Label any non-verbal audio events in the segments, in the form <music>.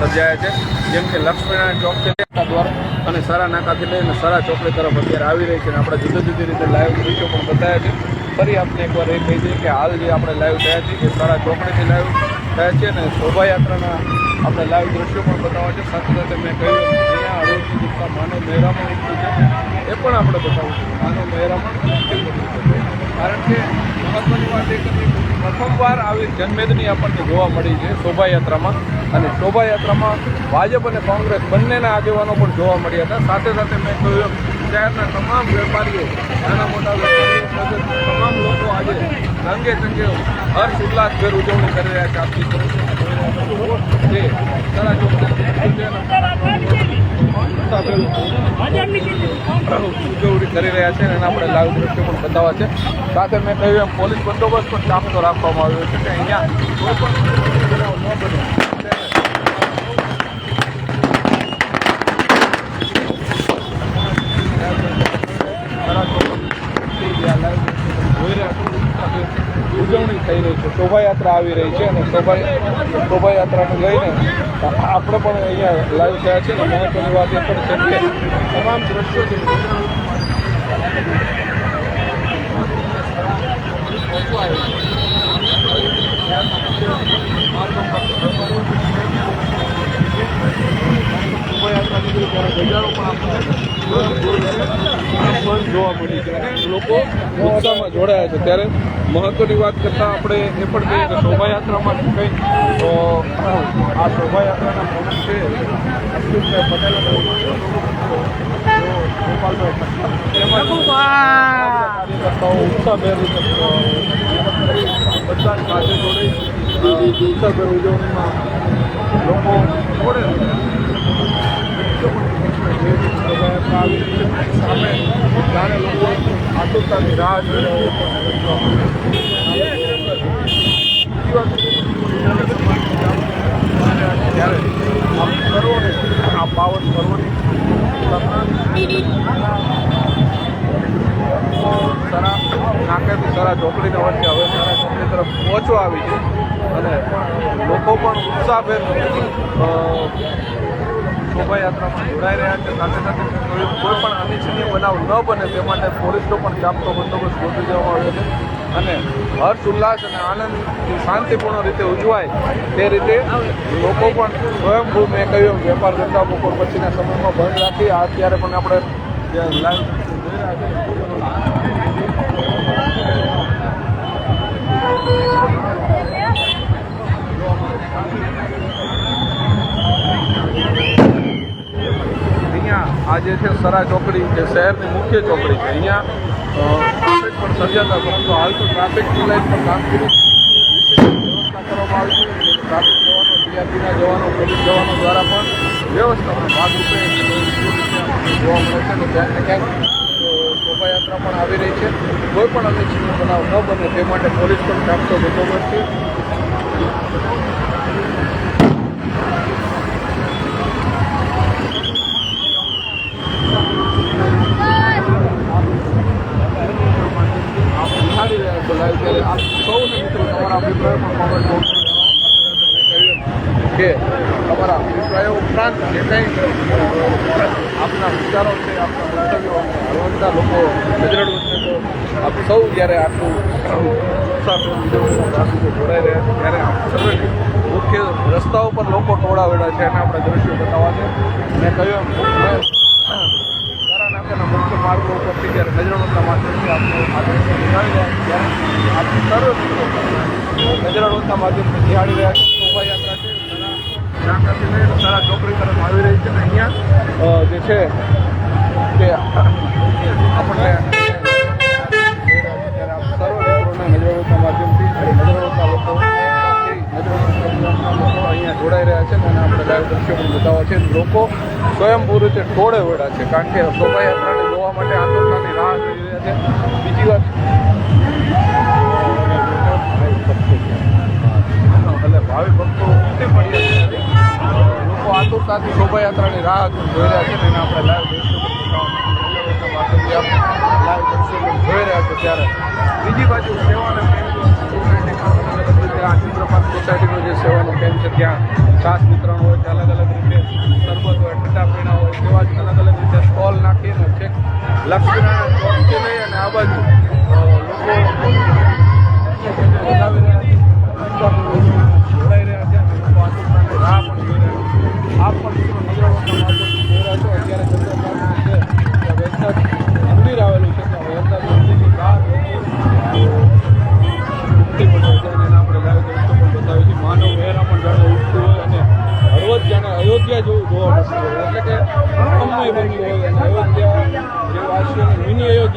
સર્જાયા છે. જેમ કે લક્ષ્મીનારાયણ ચોક છે દ્વારા અને સારા નાકાથી લઈને સારા ચોકડી તરફ અત્યારે આવી રહી છે અને આપણે જુદી જુદી રીતે લાઈવ દ્રશ્યો પણ બતાવ્યા છે. ફરી આપને એકવાર એ કહી દઈએ કે હાલ જે આપણે લાઈવ થયા છીએ એ સારા ચોકડીથી લાઈવ થયા છે અને શોભાયાત્રાના આપણે લાઈવ દ્રશ્યો પણ બતાવવા છે. સાથે સાથે મેં કહ્યું અહીંયા હળવદની માનવ મહેરામણ એ પણ આપણે બતાવીશું માનવ મહેરામણ છે. કારણ કે મહત્વની વાત એ કરી પ્રથમવાર આવી જનમેદની આપણને જોવા મળી છે શોભાયાત્રામાં. અને શોભાયાત્રામાં ભાજપ અને કોંગ્રેસ બંનેના આગેવાનો પણ જોવા મળ્યા હતા. સાથે સાથે મેં કહ્યું શહેરના તમામ વેપારીઓ, નાના મોટા વેપારીઓ તમામ લોકો આજે રંગે ચંગે હર્ષ ઉલ્લાસભેર ઉજવણી કરી રહ્યા છે આપણી ઉજવણી કરી રહ્યા છે અને આપણે લાઈવ દ્રશ્યો પણ બતાવવા છે. સાથે મેં કહ્યું એમ, પોલીસ બંદોબસ્ત પણ ચાપતો રાખવામાં આવ્યો છે કે અહીંયા કોઈ પણ ન બને ઉજવણી થઈ રહી છે શોભાયાત્રા આવી રહી છે અને શોભા શોભાયાત્રાને લઈને આપણે પણ અહીંયા લાઈવ થયા છે અને મહત્વની વાત એ પણ છે તમામ દ્રશ્યો શોભાયાત્રા નીકળી ત્યારે બજારો પણ આપણને બંધ જોવા મળી છે અને લોકો ઉત્સાહમાં જોડાયા છે. ત્યારે મહત્વની વાત કરતાં આપણે એ પણ કહીએ કે શોભાયાત્રામાં કંઈ તો આ શોભાયાત્રાના પ્રમુખ છે. કાર્યકર્તાઓ ઉત્સાહભેર બધા જ સાથે જોડી ઉત્સાહભેર ઉજવણીમાં લોકો જોડે શોભાયાત્રા આવી રહી છે સામે જાણે લોકો આતુરતાની રાહ જોઈ ત્યારે આપ સર્વોને આ પાવન પર્વની સારા નાકેથી સરા ચોકડીના વચ્ચે હવે સારા ચોકડી તરફ પહોંચવા આવી છે અને લોકો પણ ઉત્સાહભેર શોભાયાત્રામાં જોડાઈ રહ્યા છે. સાથે સાથે કોઈ પણ અનિચ્છનીય બનાવ ન બને તે માટે પોલીસનો પણ ચાપતો બંદોબસ્ત ગોઠવી દેવામાં આવ્યો છે. અને હર્ષ, ઉલ્લાસ અને આનંદ શાંતિપૂર્ણ રીતે ઉજવાય તે રીતે લોકો પણ સ્વયંભૂ મેં કહ્યું વેપાર ધંધા બપોર પછીના સમયમાં બંધ રાખી અત્યારે પણ આપણે લાઈવ જોઈ રહ્યા આ જે છે સરા ચોકડી જે શહેરની મુખ્ય ચોકડી છે. અહીંયા ટ્રાફિક પણ સર્જાતા પરંતુ હાલ તો ટ્રાફિકની લાઈન પણ કામગીરી વ્યવસ્થા કરવામાં આવી છે. ટ્રાફિક જવાનો ટીઆરપીના જવાનો, પોલીસ જવાનો દ્વારા પણ વ્યવસ્થા ભાગરૂપે જોવા મળે છે અને ક્યાંક ને ક્યાંક શોભાયાત્રા પણ આવી રહી છે. કોઈ પણ અનિચ્છનીય બનાવ ન બને તે માટે પોલીસ પણ ચાપતો બંદોબસ્ત છે આપ રહ્યા ત્યારે તમારા અભિપ્રાય પણ કોમેન્ટ કે તમારા અભિપ્રાયો ઉપરાંત જે કંઈ આપના વિચારો છે, આપના મંતવ્યો લોકો નજરડ વચ્ચે તો આપ સૌ જ્યારે આટલું જોડાઈ રહ્યા ત્યારે આપ સર્વે મુખ્ય રસ્તાઓ પર લોકો ટોળાવેલા છે અને આપણે દ્રશ્યો બતાવવા છે. મેં કહ્યું એમ માર્ગો ઉપરથી જ્યારે નજરણોના માધ્યમથી આપણે આ દ્રશ્ય નિહાળી રહ્યા સર્વ મિત્રો નજરણોના માધ્યમથી નિહાળી રહ્યા છે, શોભાયાત્રા છે સારા ચોકડી તરફ આવી રહી છે, અને અહીંયા જે છે તે આપણને જોડાઈ રહ્યા છે, અને આપણે લાઈવ પણ બતાવવા છે, લોકો સ્વયંભૂ રીતે ટોળે વળ્યા છે, કારણ કે શોભાયાત્રાને જોવા માટે આંદોલનની રાહ જોઈ રહ્યા છે. બીજી વાત. એટલે ભાવિ ભક્તો ઉમટી પડ્યા છે. લોકો આતુરતાથી શોભાયાત્રાની રાહ જોઈ રહ્યા છે અને આપણે લાઈવ દર્શકો જોઈ રહ્યા છે ત્યારે. બીજી બાજુ સેવાના આ ચંદ્રપાલ સોસાયટીનો જે સેવાનો કેમ્પ છે ત્યાં છાસ વિતરણ હોય કે અલગ અલગ રીતે સરબત હોય, ઠંડા પીણા જ અલગ અલગ રીતે સ્ટોલ નાખીને છેક લક્ષ્મીનારાયણ ચોકથી લઈ અને આ બાજુ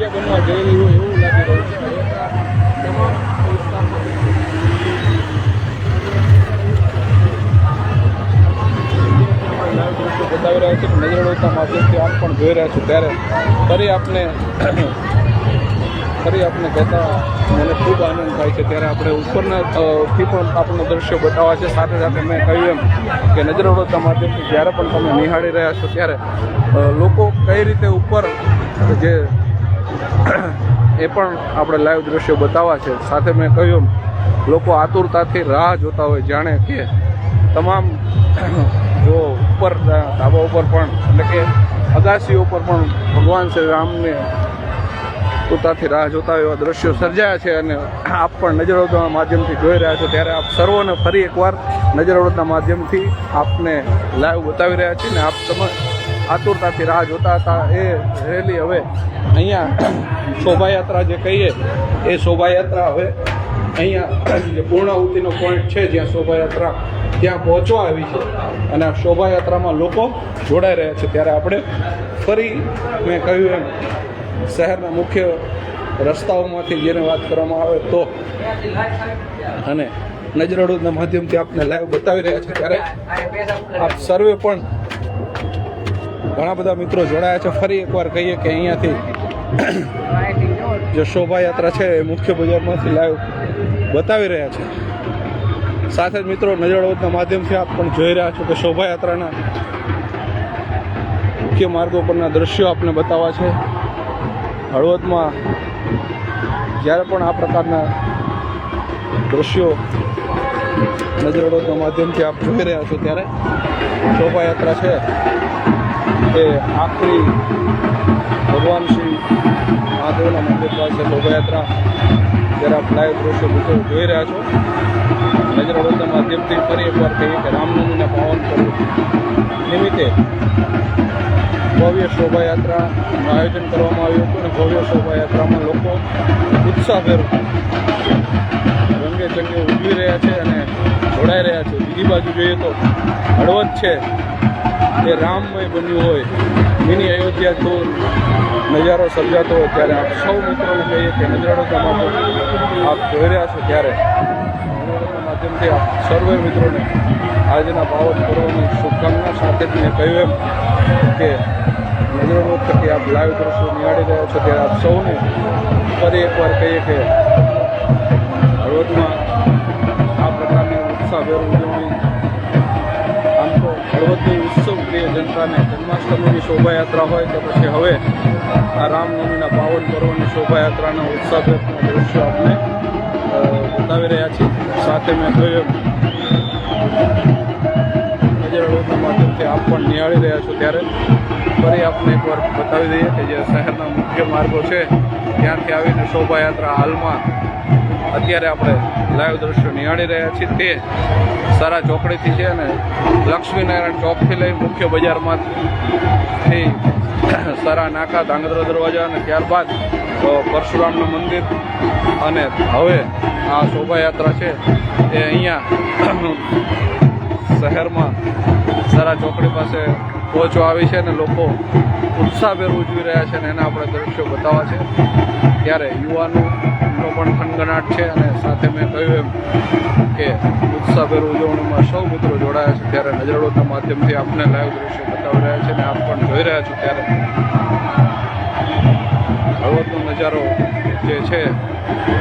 એવું લાગી રહ્યું છે. બતાવી રહ્યા છે નજરડોતા માધ્યમથી આપ પણ જોઈ રહ્યા છો. ત્યારે ફરી આપને ફરી આપને કહેતા મને ખૂબ આનંદ થાય છે. ત્યારે આપણે ઉપરના થી પણ આપણને દ્રશ્યો બતાવવા છે. સાથે સાથે મેં કહ્યું એમ કે નજરડોતા માધ્યમથી જ્યારે પણ તમે નિહાળી રહ્યા છો ત્યારે લોકો કઈ રીતે ઉપર જે એ પણ આપણે લાઈવ દ્રશ્યો બતાવવા છે. સાથે મેં કહ્યું, લોકો આતુરતાથી રાહ જોતા હોય, જાણે કે તમામ જો ઉપર, ધાબા ઉપર પણ, એટલે કે અગાસી ઉપર પણ ભગવાન શ્રી રામને પોતાથી રાહ જોતા એવા દ્રશ્યો સર્જાયા છે અને આપ પણ નજરવડના માધ્યમથી જોઈ રહ્યા છો. ત્યારે આપ સર્વોને ફરી એકવાર નજરવડના માધ્યમથી આપને લાઈવ બતાવી રહ્યા છીએ ને આપ તમે આતુરતાથી રાહ જોતા હતા, એ રેલી હવે અહીંયા શોભાયાત્રા જે કહીએ, એ શોભાયાત્રા હવે અહીંયા જે પૂર્ણાહુતિનો પોઈન્ટ છે જ્યાં શોભાયાત્રા ત્યાં પહોંચવા આવી છે અને આ શોભાયાત્રામાં લોકો જોડાઈ રહ્યા છે. ત્યારે આપણે ફરી મેં કહ્યું એમ, શહેરના મુખ્ય રસ્તાઓમાંથી જેને વાત કરવામાં આવે તો અને નજરડોદના માધ્યમથી આપને લાઈવ બતાવી રહ્યા છે. ત્યારે આપ સર્વે પણ ઘણા બધા મિત્રો જોડાયા છે. ફરી એકવાર કહીએ કે અહીંયાથી જે શોભાયાત્રા છે એ મુખ્ય બજારમાંથી લાઈવ બતાવી રહ્યા છે. સાથે જ મિત્રો નજરવતના માધ્યમથી આપ પણ જોઈ રહ્યા છો કે શોભાયાત્રાના મુખ્ય માર્ગો પરના દ્રશ્યો આપને બતાવવા છે. હળવદમાં જ્યારે પણ આ પ્રકારના દ્રશ્યો નજરડોદના માધ્યમથી આપ જોઈ રહ્યા છો ત્યારે શોભાયાત્રા છે. એ આખરી ભગવાન શ્રી મહાદેવના મંદિર પાસે શોભાયાત્રા જ્યારે આપ લાઈવ દ્રશ્યો મિત્રો જોઈ રહ્યા છો નજરડોદના માધ્યમથી ફરી એકવાર કહીએ કે રામનવમીના પાવન પર્વ નિમિત્તે ભવ્ય શોભાયાત્રાનું આયોજન કરવામાં આવ્યું હતું અને ભવ્ય શોભાયાત્રામાં લોકો ઉત્સાહભેર રંગે ચંગે ઉજવી રહ્યા છે અને જોડાઈ રહ્યા છે. બીજી બાજુ જોઈએ તો હળવદ છે. એ રામમય બન્યું હોય એની અયોધ્યા તો નજારો સર્જાતો હોય ત્યારે આપ સૌ મિત્રોને કહીએ કે માધ્યમ આપ જોઈ રહ્યા છો ત્યારે. માધ્યમથી આપ સર્વે મિત્રોને આજના પાવન પર્વની શુભકામના સાથે મેં કહ્યું એમ કે નજરોનો થકી આપ લાઈવ દ્રશ્યો નિહાળી રહ્યા છો ત્યારે આપ સૌને ફરી એકવાર કહીએ કે હળવદમાં આ પ્રકારની ઉત્સાહભેર ઉજવણી આમ ઉત્સવ પ્રિય જનતાને જન્માષ્ટમીની શોભાયાત્રા હોય કે પછી હવે આ રામનવમીના પાવન પર્વની શોભાયાત્રાના ઉત્સાહભેરના દ્રશ્યો આપણે બતાવી રહ્યા છીએ. સાથે મેં એમ નજરડોના માધ્યમથી આપ પણ નિહાળી રહ્યા છો ત્યારે. ફરી આપને એકવાર બતાવી દઈએ કે જે શહેરના મુખ્ય માર્ગો છે, ત્યાંથી આવીને શોભાયાત્રા હાલમાં અત્યારે આપણે લાઈવ દ્રશ્યો નિહાળી રહ્યા છીએ. તે સારા ચોકડીથી છે અને લક્ષ્મીનારાયણ ચોકથી લઈ મુખ્ય બજારમાંથી સારા નાકા ધાંગધ્રા દરવાજા અને ત્યારબાદ પરશુરામનું મંદિર. અને હવે આ શોભાયાત્રા છે એ અહીંયા શહેરમાં સારા ચોકડી પાસે પહોંચવા આવી છે અને લોકો ઉત્સાહભેર ઉજવી રહ્યા છે અને એના આપણે દ્રશ્યો બતાવવા છે. ત્યારે યુવાનોનો પણ ખનગનાટ છે અને સાથે મેં કહ્યું એમ કે ઉત્સાહભેર ઉજવણીમાં સૌ મિત્રો જોડાયા છે. ત્યારે નજરડોના માધ્યમથી આપને લાઈવ દ્રશ્યો બતાવી રહ્યા છે અને આપ પણ જોઈ રહ્યા છો ત્યારે હળવદનો નજારો જે છે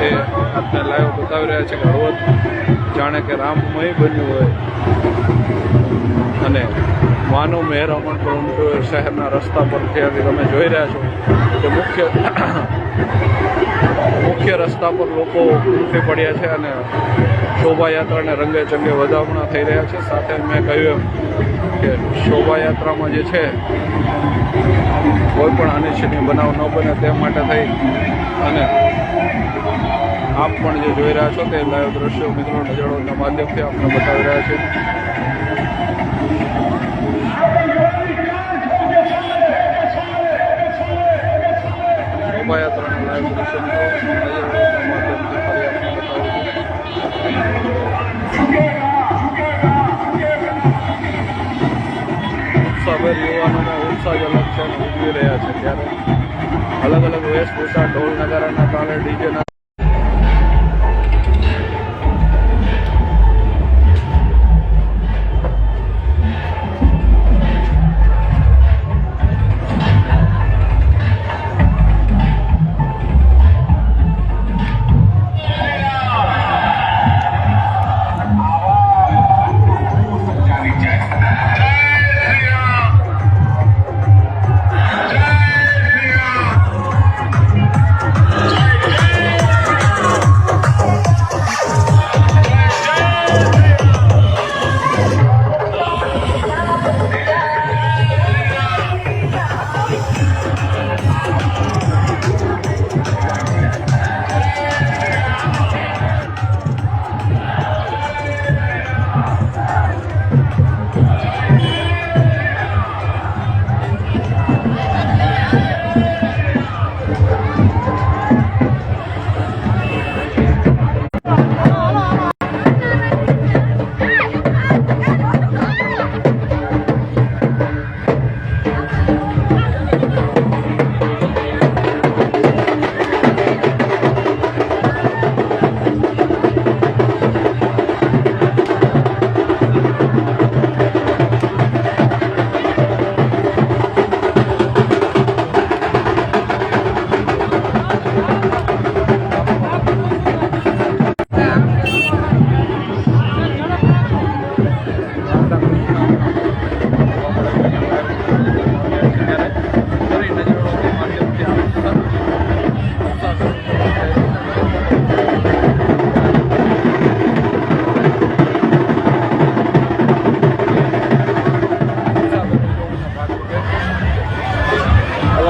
એ આપને લાઈવ બતાવી રહ્યા છે કે હળવદ જાણે કે રામમય બન્યું હોય. અને માનવ મહેરામણ પણ શહેરના રસ્તા પરથી જ્યાંથી તમે જોઈ રહ્યા છો કે મુખ્ય <coughs> મુખ્ય રસ્તા પર લોકો ઉમટી પડ્યા છે અને શોભાયાત્રાને રંગે ચંગે વધામણા થઈ રહ્યા છે. સાથે મેં કહ્યું એમ કે શોભાયાત્રામાં જે છે, કોઈ પણ અનિચ્છનીય બનાવ ન બને તે માટે થઈ અને આપ પણ જે જોઈ રહ્યા છો તે લાઈવ દ્રશ્યો મિત્રો નજરોના માધ્યમથી આપણે બતાવી રહ્યા છે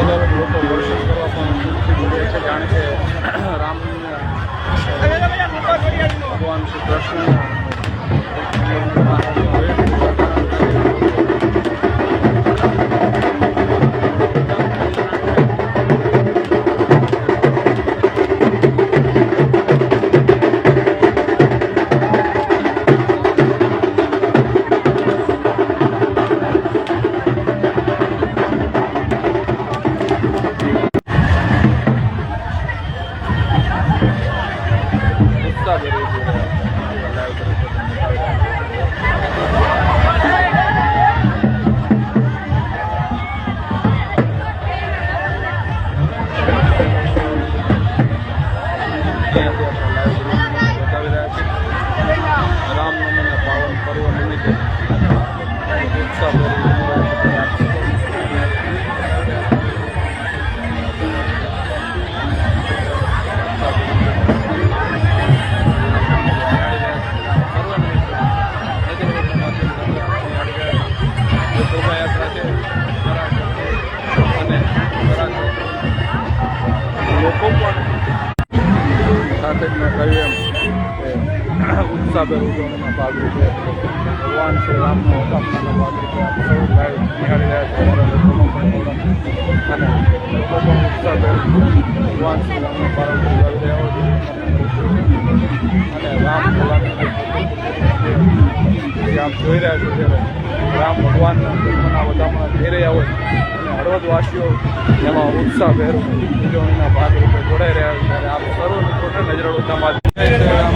અલગ લોકો દર્શન કરવા પણ ઉમટી પડે છે જાણે કે રામ ભગવાન શ્રી કૃષ્ણ ઉત્સાહભેર ભગવાન શ્રી રામનો પણ અને લોકો ભગવાન શ્રી રામનો હોય અને રામ ભગવાન જોઈ રહ્યા છો રામ ભગવાનના જન્મના વધામણા રહ્યા હોય અને હળવદવાસીઓ એમાં ઉત્સાહભેર ઉજવણીના ભાગરૂપે જોડાઈ રહ્યા છે ત્યારે આપ સર્વ મિત્રોને નજર રામ